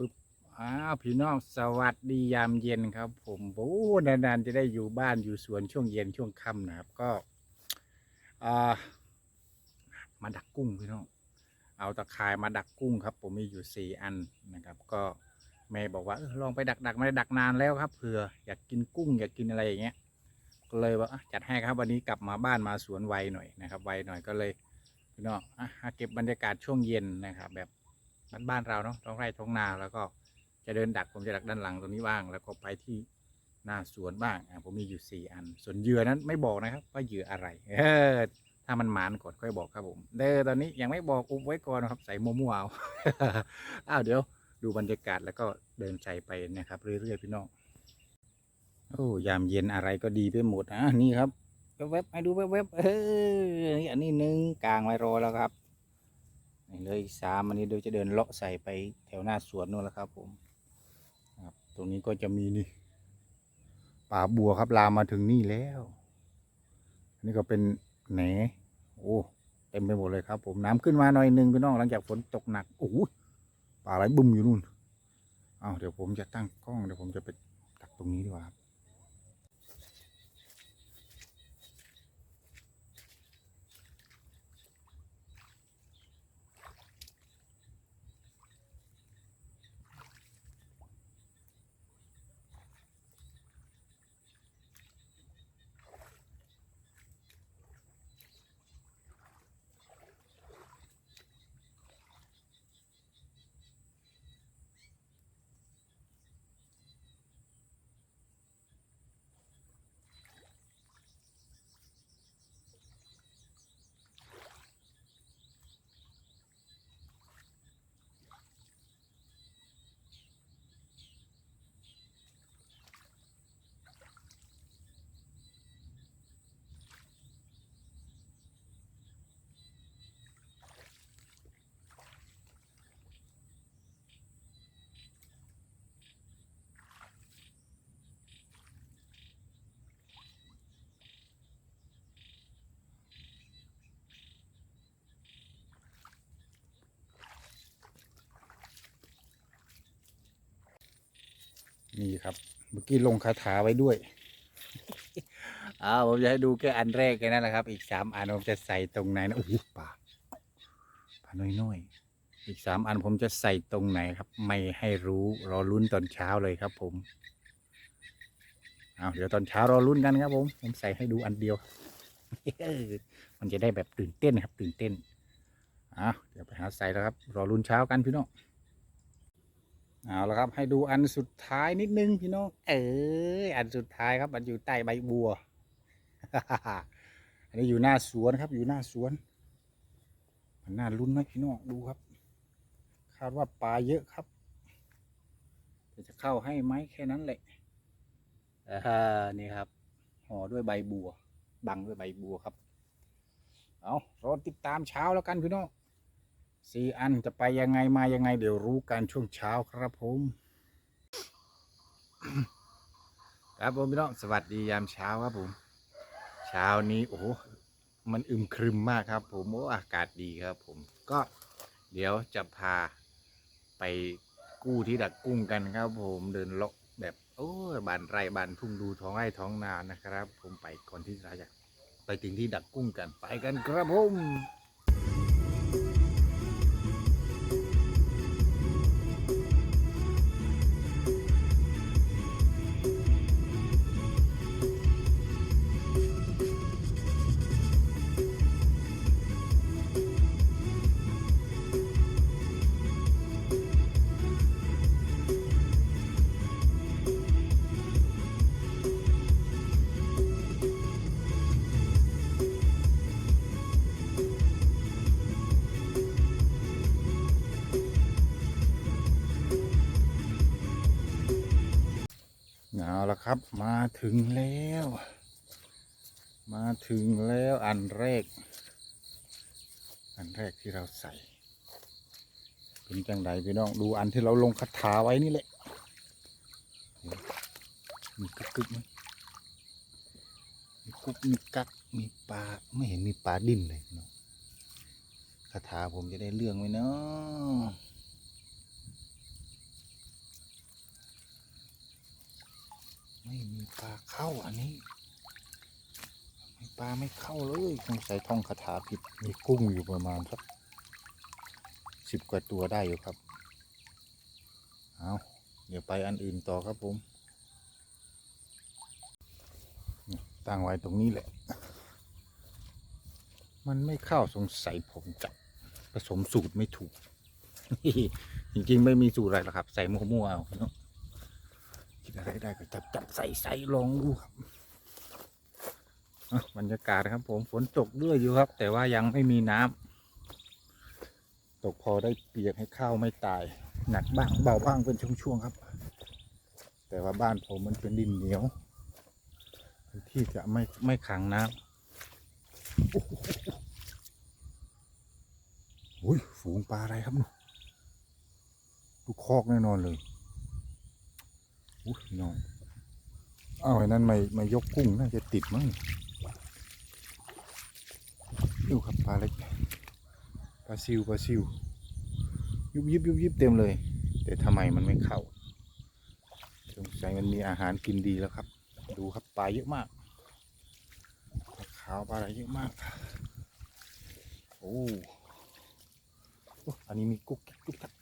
ปึ๊บอ้าวพี่น้องสวัสดียามเย็นครับ ผมโอ้นานๆจะได้อยู่บ้านอยู่สวนช่วงเย็นช่วงค่ำนะครับ ก็อ่ามาดักกุ้งพี่น้องเอาตะข่ายมาดักกุ้งครับ ผมมีอยู่สี่อันนะครับ ก็แม่บอกว่าออลองไปดักดักไม่ได้ดักนานแล้วครับเผื่ออยากกินกุ้งอยากกินอะไรอย่างเงี้ยก็เลยว่าอะจัดให้ครับวันนี้กลับมาบ้านมาสวนไวหน่อยนะครับไวหน่อยก็เลยพี่น้องอะเก็บบรรยากาศช่วงเย็นนะครับ แบบ บ้านๆเราเนาะท้องไร่ท้องนาแล้วก็จะเดินดักผมจะดักด้านหลังตรงนี้บ้าง แล้วก็ไปที่หน้าสวนบ้างผมมีอยู่สี่อัน ส่วนเหยื่อนั้นไม่บอกนะครับ ว่าเหยื่ออะไร เออ ถ้ามันหมานก่อนค่อยบอกครับผมเด้อตอนนี้ยังไม่บอกอุบไว้ก่อนนะครับ ใส่มั่วเอาอ้าวเดี๋ยวดูบรรยากาศแล้วก็เดินใจไปนะครับเรื่อยๆพี่น้องโอ้ยามเย็นอะไรก็ดีไปหมดอะนี่ครับแวบๆให้ดูแวบๆเออนี่อันนี้หนึ่งกลางไว้รอแล้วครับ เหลยอีกสามอันนี้เดี๋ยวจะเดินเลาะใส่ไปแถวหน้าสวนนู่นแล้วครับ ผมครับตรงนี้ก็จะมีนี่ป่าบัวครับลามมาถึงนี่แล้วอันนี่ก็เป็นแหนโอ้เต็มไปหมดเลยครับ ผมน้ำขึ้นมาหน่อยนึงพี่น้องหลังจากฝนตกหนักโอ้ป่าไหลบุ้มอยู่นู่นอ้าวเดี๋ยวผมจะตั้งกล้องเดี๋ยวผมจะไปตักตรงนี้ดีกว่าครับ นี่ครับ เมื่อกี้ลงคาถาไว้ด้วยอ้าวผมจะให้ดูแค่อันแรกแค่นั้นแหละครับ อีกสามอันผมจะใส่ตรงไหนนะโอ้โหปลาปลาน้อยๆอีกสามอันผมจะใส่ตรงไหนครับ ไม่ให้รู้รอลุ้นตอนเช้าเลยครับ ผมเอาเดี๋ยวตอนเช้ารอลุ้นกันครับ ผมผมใส่ให้ดูอันเดียวมันจะได้แบบตื่นเต้นครับ ตื่นเต้นเอาเดี๋ยวไปหาใส่แล้วครับ รอลุ้นเช้ากันพี่น้อง เอาละครับ ให้ดูอันสุดท้ายนิดนึงพี่น้อง เอออันสุดท้ายครับมันอยู่ใต้ใบบัว อันนี้อยู่หน้าสวนครับ อยู่หน้าสวน มันน่าลุ้นนะพี่น้องดูครับ คาดว่าปลาเยอะครับจะเข้าให้ไหมแค่นั้นแหละอ่านี่ครับห่อด้วยใบบัว บังด้วยใบบัวครับ เอารอติดตามเช้าแล้วกันพี่น้อง สี่อันจะไปยังไงมายังไงเดี๋ยวรู้กันช่วงเช้าครับผมครับผมพี่น้องสวัสดียามเช้าครับผม เช้านี้โอ้มันอึมครึมมากครับ ผมโอ้อากาศดีครับ ผม ก็เดี๋ยวจะพาไปกู้ที่ดักกุ้งกันครับ ผมเดินเลาะแบบโอ้บานไร่บานทุ่งดูท้องไร่ท้องนานะครับ ผมไปก่อนที่เราจะไปถึงที่ดักกุ้งกันไปกันครับผม ครับมาถึงแล้ว มาถึงแล้วอันแรก อันแรกที่เราใส่ เป็นจังไดพี่น้องดูอันที่เราลงคาถาไว้นี่แหละมีกึกกึกไหมมีกุ๊กมีกักมีปลาไม่เห็นมีปลาดิ้นเลยน้องคาถาผมจะได้เรื่องไหมเนาะ ไม่มีปลาเข้าอันนี้ปลาไม่เข้าเลยสงสัยท่องคาถาผิดมีกุ้งอยู่ประมาณสักสิบกว่าตัวได้อยู่ครับ เอาเดี๋ยวไปอันอื่นต่อครับผม ตั้งไว้ตรงนี้แหละ มันไม่เข้าสงสัยผมจะผสมสูตรไม่ถูก จริงๆไม่มีสูตรอะไรหรอกครับ ใส่มั่วๆเอาเนาะ อะไรได้ก็จับจับใส่ใส่ลองดูครับบรรยากาศครับ ผมฝนตกด้วยอยู่ครับ แต่ว่ายังไม่มีน้ำตกพอได้เปียกให้ข้าวไม่ตาย หนักบ้างเบาบ้างเป็นช่วงๆครับ แต่ว่าบ้านผมมันเป็นดินเหนียวที่จะไม่ไม่ขังน้ำโอ้ยฝูงปลาอะไรครับลูกคอกแน่นอนเลย อุ้ยน้องอ้าวไอ้นั่นไม่ไม่ยกกุ้งน่าจะติดมั้งดูครับปลาเล็กปลาซิวปลาซิวยุบยิบยุบยิบเต็มเลย แต่ทำไมมันไม่เข้าสงสัยมันมีอาหารกินดีแล้วครับ ดูครับปลาเยอะมากปลาขาวปลาอะไรเยอะมากโอ้โอ้อันนี้มีกุ๊กกิ๊กกุ๊ก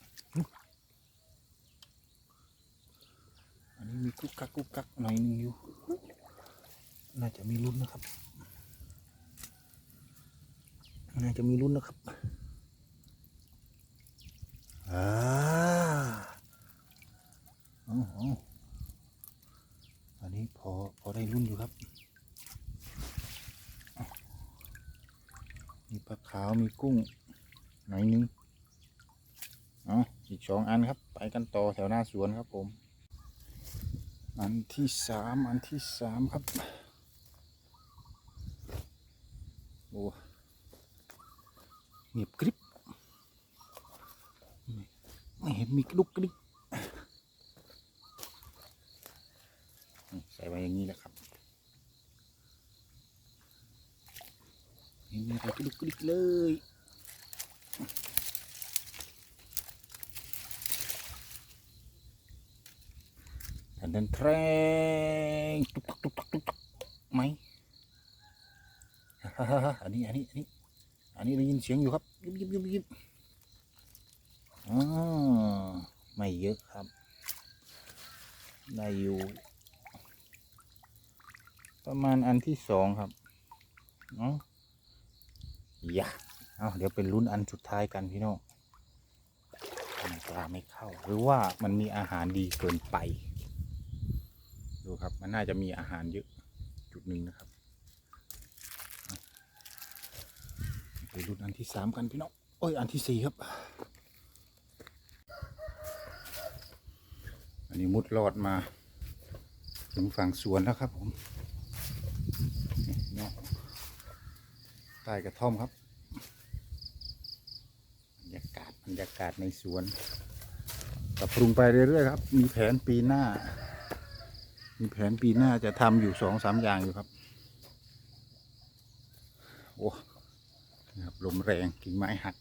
กุ๊กกักกุ๊กกักหน่อยหนึงอยู่ น่าจะมีลุ้นนะครับ น่าจะมีลุ้นนะครับอ่าอ๋ออ๋ออันนี้พอพอได้ลุ้นอยู่ครับมีปลาขาวมีกุ้งหน่อยหนึง เอาอีกสองอันครับ ไปกันต่อแถวหน้าสวนครับผม อันที่สามอันที่สามครับโอ้เงียบกริบไม่เห็นมีกระดุกกระดิกนี่ใส่ไว้อย่างนี้แหละครับไม่มีอะไรกระดุกกระดิกเลย นแทนแทงตุกตักตุกตักตุกตักไหมฮ่าฮ่าฮ่าอันนี้อันนี้อันนี้อันนี้ได้ยินเสียงอยู่ครับยิบยิบยิบยิบอ่าไม่เยอะครับ ได้อยู่ ประมาณอันที่สองครับเนาะอย่าเอาเดี๋ยวเป็นลุ้นอันสุดท้ายกันพี่น้องปลาไม่เข้า หรือว่ามันมีอาหารดีเกินไป ดูครับ มันน่าจะมีอาหารเยอะจุดหนึ่งนะครับไปรุ่นอันที่สามกันพี่น้องโอ้ยอันที่สี่ครับ อันนี้มุดลอดมา ถึงฝั่งสวนแล้วครับผมนี่พี่น้องใต้กระท่อมครับบรรยากาศบรรยากาศในสวนปรับปรุงไปเรื่อยๆครับ มีแผนปีหน้า มีแผนปีหน้าจะทำอยู่สองสามอย่างอยู่ครับ โอ้นะครับลมแรงกิ่งไม้หัก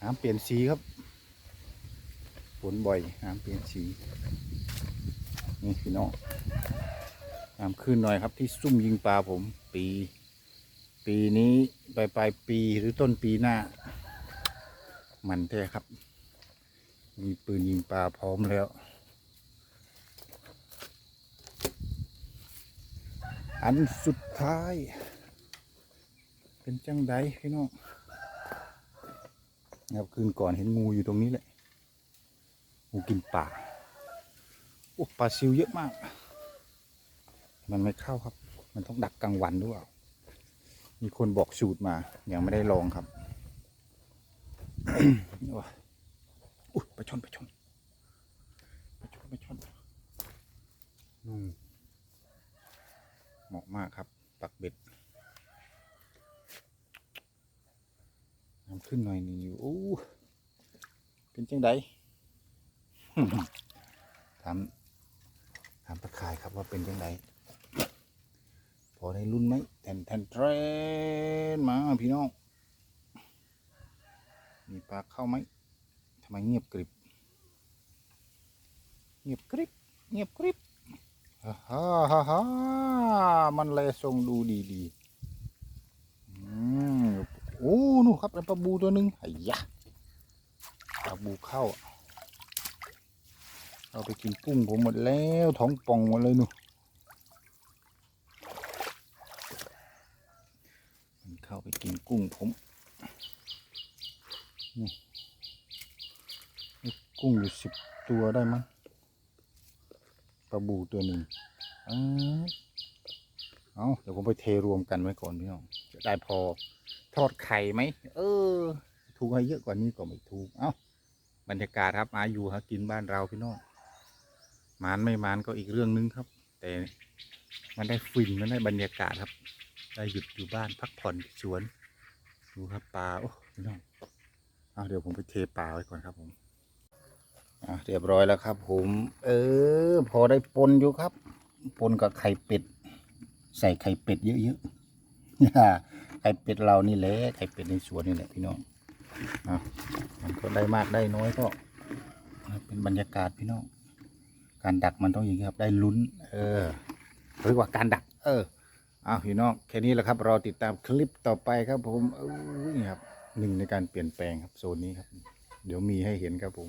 น้ำเปลี่ยนสีครับฝนบ่อยน้ำเปลี่ยนสี นี่พี่น้องน้ำขึ้นหน่อยครับที่ซุ่มยิงปลาผมปี ปีนี้ปลายปลายปีหรือต้นปีหน้า มันแท้ครับ มีปืนยิงปลาพร้อมแล้ว อันสุดท้าย เป็นจังไดพี่น้องนะครับคืนก่อนเห็นงูอยู่ตรงนี้แหละ งูกินป่าโอ้ปลาซิวเยอะมาก มันไม่เข้าครับ มันต้องดักกลางวันด้วยมีคนบอกสูตรมา ยังไม่ได้ลองครับ อุ้ยไปชนไปชนไปชนไปชนนู่นเหมาะมากครับ ปักเบ็ดน้ำขึ้นหน่อยนึงอยู่อู้เป็นจังไดถามถามตะข่ายครับว่าเป็นจังไดพอได้รุ่นไหมแทนแทนเทรนมาพี่น้อง มีปลาเข้าไหม ทำไมเงียบกริบ เงียบกริบ เงียบกริบฮ่าฮ่าฮ่ามันเลยทรงดูดีดีอืมโอ้นู่นครับเป็นปลาบูตัวหนึ่งไอ้ยะปลาบูเข้า เอาไปกินกุ้งผมหมดแล้วท้องป่องหมดเลยนูมันเข้าไปกินกุ้งผมนี่ กุ้งอยู่สิบตัวได้มั้งปลาบูตัวหนึ่งอ้าวเอาเดี๋ยวผมไปเทรวมกันไว้ก่อนพี่น้องจะได้พอทอดไข่ไหมเออ ถูกให้เยอะกว่านี้ก็ไม่ถูก เอ้าบรรยากาศครับอาอยู่หากินบ้านเราพี่น้องมานไม่มานก็อีกเรื่องนึงครับ แต่มันได้ฟินมันได้บรรยากาศครับ ได้หยุดอยู่บ้านพักผ่อนสวน ดูครับปลาโอ้พี่น้องเอาเดี๋ยวผมไปเทปลาไว้ก่อนครับผม เรียบร้อยแล้วครับ ผม เออ พอได้ปนอยู่ครับ ปนกับไข่เป็ด ใส่ไข่เป็ดเยอะๆไข่เป็ดเรานี่แหละไข่เป็ดในสวนนี่แหละพี่น้องอะมันก็ได้มากได้น้อยก็เป็นบรรยากาศพี่น้องการดักมันต้องอย่างนี้ครับ ได้ลุ้น เออเรียกว่าการดัก เอออ้าวพี่น้องแค่นี้แหละครับรอติดตามคลิปต่อไปครับ ผมเอ้ยนี่ครับหนึ่งในการเปลี่ยนแปลงครับโซนนี้ครับ เดี๋ยวมีให้เห็นครับผม